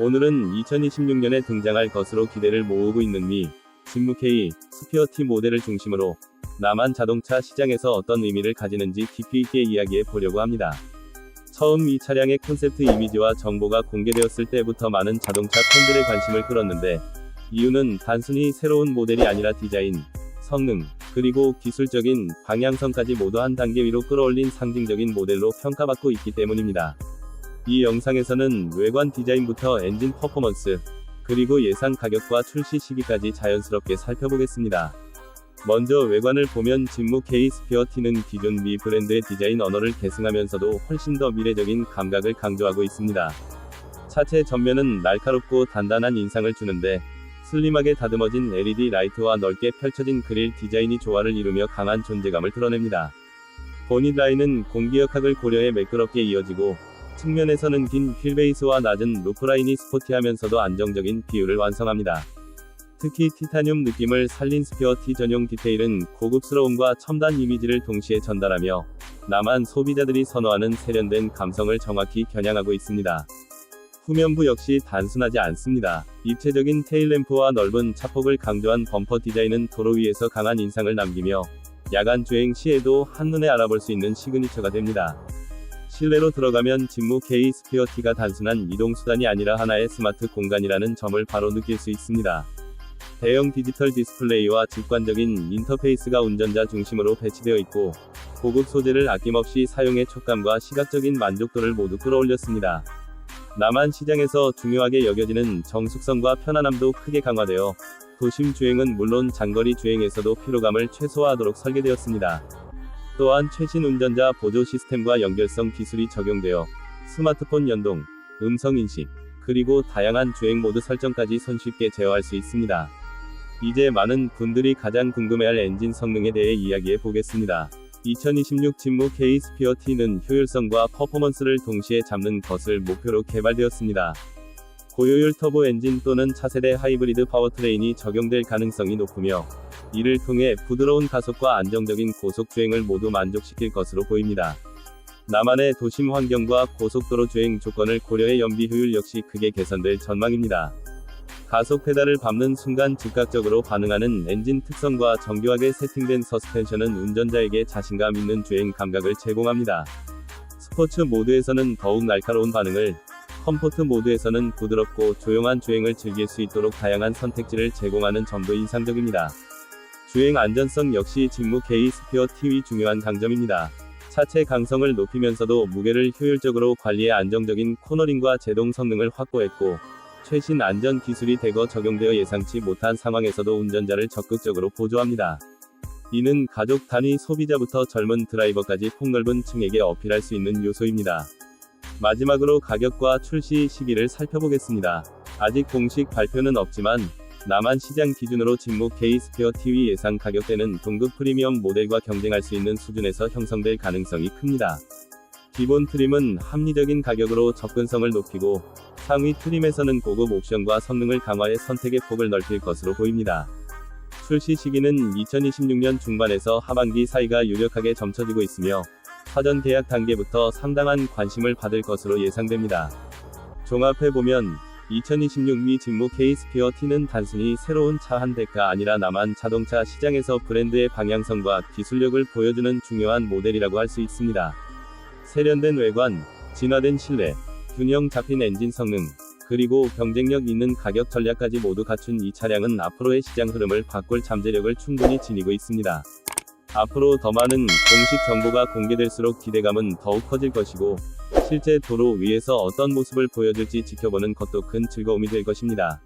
오늘은 2026년에 등장할 것으로 기대를 모으고 있는 미, 진무 K, 스피어 T 모델을 중심으로 남한 자동차 시장에서 어떤 의미를 가지는지 깊이 있게 이야기해 보려고 합니다. 처음 이 차량의 콘셉트 이미지와 정보가 공개되었을 때부터 많은 자동차 팬들의 관심을 끌었는데, 이유는 단순히 새로운 모델이 아니라 디자인, 성능, 그리고 기술적인 방향성까지 모두 한 단계 위로 끌어올린 상징적인 모델로 평가받고 있기 때문입니다. 이 영상에서는 외관 디자인부터 엔진 퍼포먼스, 그리고 예상 가격과 출시 시기까지 자연스럽게 살펴보겠습니다. 먼저 외관을 보면 진무 K 스피어 T는 기존 미 브랜드의 디자인 언어를 계승하면서도 훨씬 더 미래적인 감각을 강조하고 있습니다. 차체 전면은 날카롭고 단단한 인상을 주는데 슬림하게 다듬어진 LED 라이트와 넓게 펼쳐진 그릴 디자인이 조화를 이루며 강한 존재감을 드러냅니다. 보닛 라인은 공기역학을 고려해 매끄럽게 이어지고 측면에서는 긴 휠베이스와 낮은 루프라인이 스포티하면서도 안정적인 비율을 완성합니다. 특히 티타늄 느낌을 살린 스피어 T 전용 디테일은 고급스러움과 첨단 이미지를 동시에 전달하며 남한 소비자들이 선호하는 세련된 감성을 정확히 겨냥하고 있습니다. 후면부 역시 단순하지 않습니다. 입체적인 테일램프와 넓은 차폭을 강조한 범퍼 디자인은 도로 위에서 강한 인상을 남기며 야간 주행 시에도 한눈에 알아볼 수 있는 시그니처가 됩니다. 실내로 들어가면 진무 K 스피어 T가 단순한 이동 수단이 아니라 하나의 스마트 공간이라는 점을 바로 느낄 수 있습니다. 대형 디지털 디스플레이와 직관적인 인터페이스가 운전자 중심으로 배치되어 있고, 고급 소재를 아낌없이 사용해 촉감과 시각적인 만족도를 모두 끌어올렸습니다. 남한 시장에서 중요하게 여겨지는 정숙성과 편안함도 크게 강화되어, 도심 주행은 물론 장거리 주행에서도 피로감을 최소화하도록 설계되었습니다. 또한 최신 운전자 보조 시스템과 연결성 기술이 적용되어 스마트폰 연동, 음성 인식, 그리고 다양한 주행 모드 설정까지 손쉽게 제어할 수 있습니다. 이제 많은 분들이 가장 궁금해할 엔진 성능에 대해 이야기해 보겠습니다. 2026 진무 K 스피어 T는 효율성과 퍼포먼스를 동시에 잡는 것을 목표로 개발되었습니다. 고효율 터보 엔진 또는 차세대 하이브리드 파워트레인이 적용될 가능성이 높으며, 이를 통해 부드러운 가속과 안정적인 고속 주행을 모두 만족시킬 것으로 보입니다. 나만의 도심 환경과 고속도로 주행 조건을 고려해 연비 효율 역시 크게 개선될 전망입니다. 가속 페달을 밟는 순간 즉각적으로 반응하는 엔진 특성과 정교하게 세팅된 서스펜션은 운전자에게 자신감 있는 주행 감각을 제공합니다. 스포츠 모드에서는 더욱 날카로운 반응을, 컴포트 모드에서는 부드럽고 조용한 주행을 즐길 수 있도록 다양한 선택지를 제공하는 점도 인상적입니다. 주행 안전성 역시 진무 K 스피어 T의 중요한 강점입니다. 차체 강성을 높이면서도 무게를 효율적으로 관리해 안정적인 코너링과 제동 성능을 확보했고, 최신 안전 기술이 대거 적용되어 예상치 못한 상황에서도 운전자를 적극적으로 보조합니다. 이는 가족 단위 소비자부터 젊은 드라이버까지 폭넓은 층에게 어필할 수 있는 요소입니다. 마지막으로 가격과 출시 시기를 살펴보겠습니다. 아직 공식 발표는 없지만 남한 시장 기준으로 진무 K 스페어 TV 예상 가격대는 동급 프리미엄 모델과 경쟁할 수 있는 수준에서 형성될 가능성이 큽니다. 기본 트림은 합리적인 가격으로 접근성을 높이고 상위 트림에서는 고급 옵션과 성능을 강화해 선택의 폭을 넓힐 것으로 보입니다. 출시 시기는 2026년 중반에서 하반기 사이가 유력하게 점쳐지고 있으며 사전 계약 단계부터 상당한 관심을 받을 것으로 예상됩니다. 종합해보면 2026미 진무 K 스피어 T는 단순히 새로운 차 한 대가 아니라 남한 자동차 시장에서 브랜드의 방향성과 기술력을 보여주는 중요한 모델이라고 할 수 있습니다. 세련된 외관, 진화된 실내, 균형 잡힌 엔진 성능, 그리고 경쟁력 있는 가격 전략까지 모두 갖춘 이 차량은 앞으로의 시장 흐름을 바꿀 잠재력을 충분히 지니고 있습니다. 앞으로 더 많은 공식 정보가 공개될수록 기대감은 더욱 커질 것이고, 실제 도로 위에서 어떤 모습을 보여줄지 지켜보는 것도 큰 즐거움이 될 것입니다.